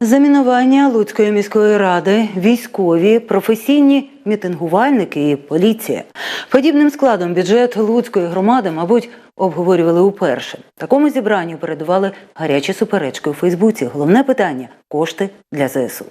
Замінування Луцької міської ради, військові, професійні мітингувальники і поліція. Подібним складом бюджет Луцької громади, мабуть, обговорювали уперше. Такому зібранню передували гарячі суперечки у Фейсбуці. Головне питання кошти для ЗСУ.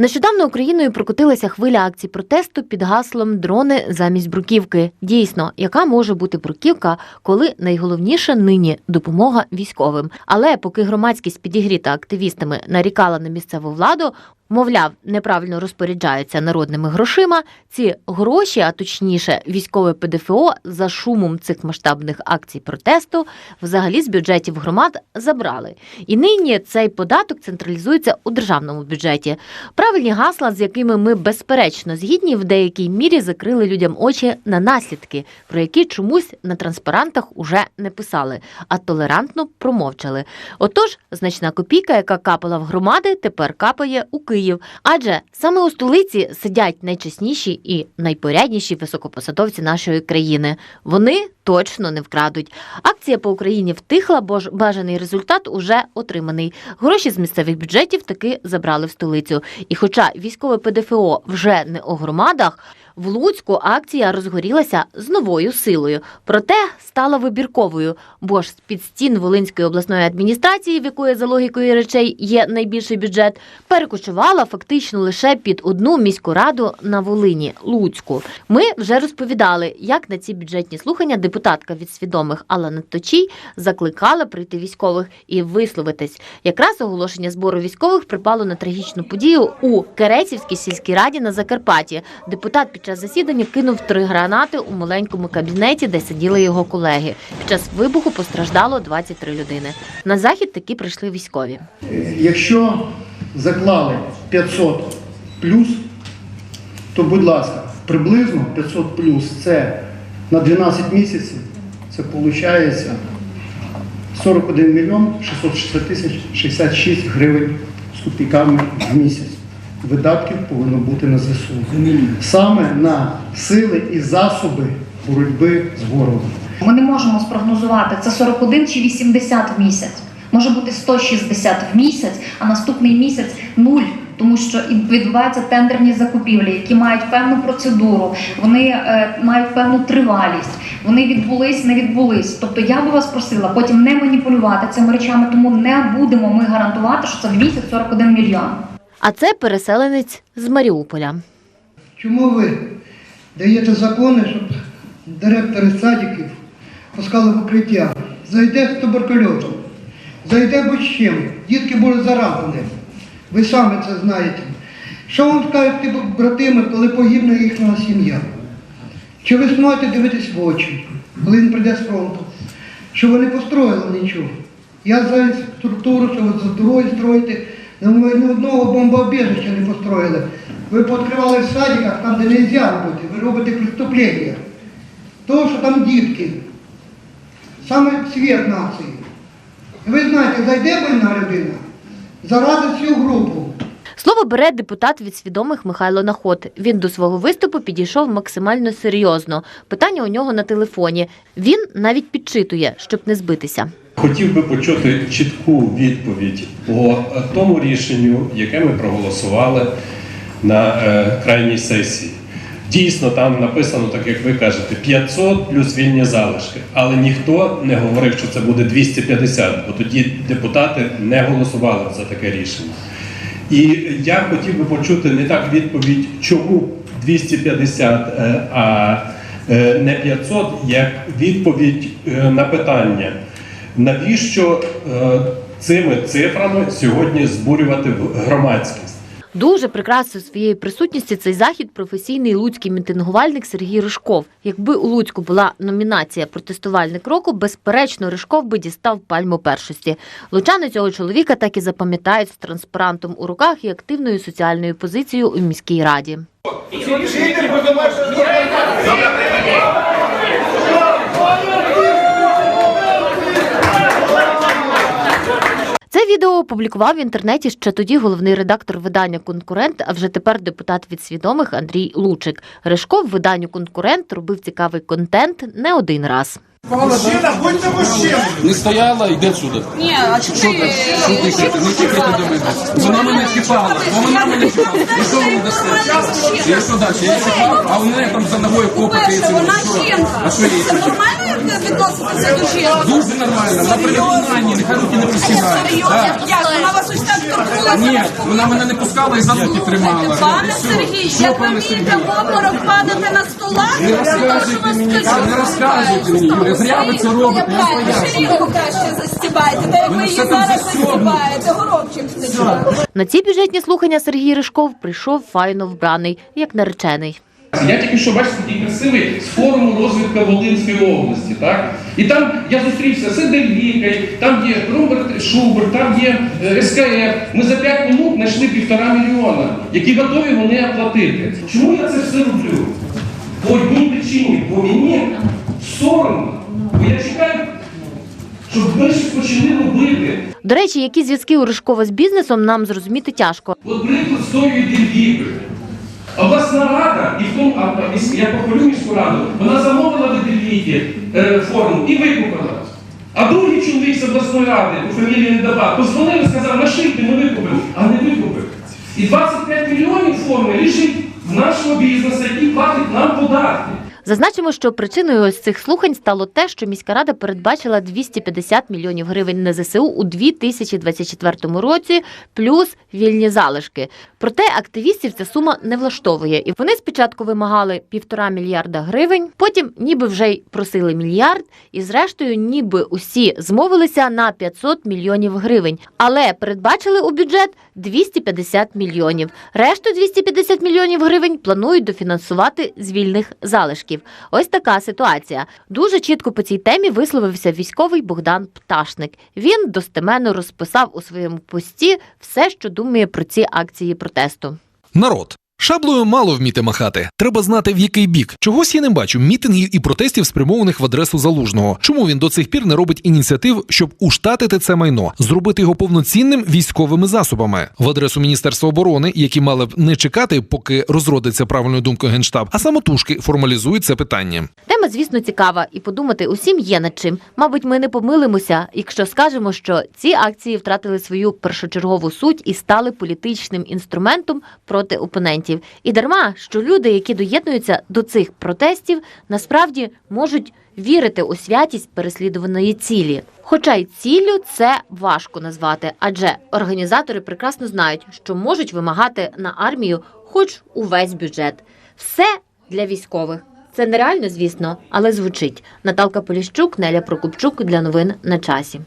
Нещодавно Україною прокотилася хвиля акцій протесту під гаслом Дрони замість бруківки. Дійсно, яка може бути бруківка, коли найголовніше нині допомога військовим. Але поки громадськість підігріта активістами нарікала на місцеву владу. Мовляв, неправильно розпоряджаються народними грошима. Ці гроші, а точніше, військове ПДФО за шумом цих масштабних акцій протесту, взагалі з бюджетів громад забрали. І нині цей податок централізується у державному бюджеті. Правильні гасла, з якими ми безперечно згідні, в деякій мірі закрили людям очі на наслідки, про які чомусь на транспарантах уже не писали, а толерантно промовчали. Отож, значна копійка, яка капала в громади, тепер капає у Київ. Адже саме у столиці сидять найчесніші і найпорядніші високопосадовці нашої країни. Вони точно не вкрадуть. Акція по Україні втихла, бо ж бажаний результат уже отриманий. Гроші з місцевих бюджетів таки забрали в столицю. І хоча військове ПДФО вже не у громадах, в Луцьку акція розгорілася з новою силою. Проте стала вибірковою, бо ж з під стін Волинської обласної адміністрації, в якої за логікою речей є найбільший бюджет, перекочувала фактично лише під одну міську раду на Волині Луцьку. Ми вже розповідали, як на ці бюджетні слухання депутатка від свідомих Алла Наточій закликала прийти військових і висловитись. Якраз оголошення збору військових припало на трагічну подію у Керецівській сільській раді на Закарпатті. Депутат під час засідання кинув три гранати у маленькому кабінеті, де сиділи його колеги. Під час вибуху постраждало 23 людини. На захід таки прийшли військові. Якщо заклали 500 плюс, то будь ласка, приблизно 500 плюс це на 12 місяців, це виходить 41 мільйон 660 тисяч 66 гривень з копійками в місяць. Видатків повинно бути на ЗСУ. Саме на сили і засоби боротьби з ворогом. Ми не можемо спрогнозувати, це 41 чи 80 в місяць. Може бути 160 в місяць, а наступний місяць нуль. Тому що і відбуваються тендерні закупівлі, які мають певну процедуру, вони е, мають певну тривалість, вони відбулись, не відбулись. Тобто я би вас просила потім не маніпулювати цими речами, тому не будемо ми гарантувати, що це в місяць 41 мільйон. А це переселенець з Маріуполя. Чому ви даєте закони, щоб директори садиків пускали в укриття? Зайде з туберкульозом, зайде будь-чим, дітки будуть заражені. Ви самі це знаєте. Що вам скажуть братими, коли погибне їхня сім'я? Чи ви зможете дивитись в очі, коли він прийде з фронту? Що ви не построїли нічого? Я за структуру, що ви за дороги строїте, але ви ні одного бомбоубіжища не построїли. Ви пооткривали в садиках, там, де не можна робити, ви робите преступлення. Того, що там дітки, саме світ нації. І ви знаєте, зайде больна людина, заразить всю групу. Слово бере депутат від свідомих Михайло Наход. Він до свого виступу підійшов максимально серйозно. Питання у нього на телефоні. Він навіть підчитує, щоб не збитися. Хотів би почути чітку відповідь по е, тому рішенню, яке ми проголосували на е, крайній сесії. Дійсно, там написано, так як ви кажете, 500 плюс вільні залишки, але ніхто не говорив, що це буде 250, бо тоді депутати не голосували за таке рішення. І я хотів би почути не так відповідь, чому 250, е, а не 500, як відповідь на питання, навіщо е, цими цифрами сьогодні збурювати в- громадськість? Дуже прикрасив своєю присутністю цей захід професійний луцький мітингувальник Сергій Ришков. Якби у Луцьку була номінація протестувальник року, безперечно, Ришков би дістав пальму першості. Лучани цього чоловіка так і запам'ятають з транспарантом у руках і активною соціальною позицією у міській раді. Це відео опублікував в інтернеті ще тоді головний редактор видання Конкурент, а вже тепер депутат від свідомих Андрій Лучик. Ришков виданню Конкурент робив цікавий контент не один раз. Мужчина, будьте мужчина! Не стояла, йди сюди. Ні, а чому Що ти? Що ти? Не чекайте до мене. Вона мене чіпала. Вона мене чіпала. І що ви дасте? Я що далі? Я чіпав, а у мене там за ногою копається. вона жінка. А що їй? Це нормально, до? Дуже нормально. На переконанні, нехай руки не присідають. Серйозно? Як? Вона вас ось так торкнулася? Ні, вона мене не пускала і за руки тримала. Пане Сергій, як ви вмієте в обморок падати на столах, Не розказуйте мені, не розказуйте мені, Юля. Зря ви це робите, я краще застібайте, та як Ви її зараз застібаєте, горобчик. На ці бюджетні слухання Сергій Ришков прийшов файно вбраний, як наречений. Я тільки що бачите такий красивий з форуму розвитку Волинської області, так? І там я зустрівся з Едельвікою, там є Роберт Шубер, там є е, СКФ. Ми за 5 минут знайшли півтора мільйона, які готові вони оплатити. Чому я це все роблю? По одній причині, бо мені соромно. Бо я чекаю, щоб ми щось почали робити. До речі, які зв'язки у Ришкова з бізнесом нам зрозуміти тяжко. От приклад з тою. Обласна рада, і в тому, я похвалю міську раду, вона замовила в е, форму і викупила. А другий чоловік з обласної ради, у фамілії Недоба, позвонив і сказав, нашийте, ми викупимо, а не викупив. І 25 мільйонів форми лежить в нашого бізнесу, який платить нам податки. Зазначимо, що причиною ось цих слухань стало те, що міська рада передбачила 250 мільйонів гривень на ЗСУ у 2024 році, плюс вільні залишки. Проте активістів ця сума не влаштовує, і вони спочатку вимагали півтора мільярда гривень, потім ніби вже й просили мільярд, і зрештою, ніби усі змовилися на 500 мільйонів гривень, але передбачили у бюджет 250 мільйонів. Решту 250 мільйонів гривень планують дофінансувати з вільних залишків. Ось така ситуація. Дуже чітко по цій темі висловився військовий Богдан Пташник. Він достеменно розписав у своєму пості все, що думає про ці акції протесту. Народ. Шаблею мало вміти махати. Треба знати в який бік. Чогось я не бачу мітингів і протестів, спрямованих в адресу залужного. Чому він до цих пір не робить ініціатив, щоб уштатити це майно, зробити його повноцінним військовими засобами в адресу Міністерства оборони, які мали б не чекати, поки розродиться правильною думкою генштаб, а самотужки формалізують це питання. Тема, звісно, цікава, і подумати усім є над чим. Мабуть, ми не помилимося, якщо скажемо, що ці акції втратили свою першочергову суть і стали політичним інструментом проти опонентів. І дарма, що люди, які доєднуються до цих протестів, насправді можуть вірити у святість переслідуваної цілі. Хоча й ціллю це важко назвати, адже організатори прекрасно знають, що можуть вимагати на армію хоч увесь бюджет. Все для військових. Це нереально, звісно, але звучить. Наталка Поліщук, Неля Прокопчук для новин на часі.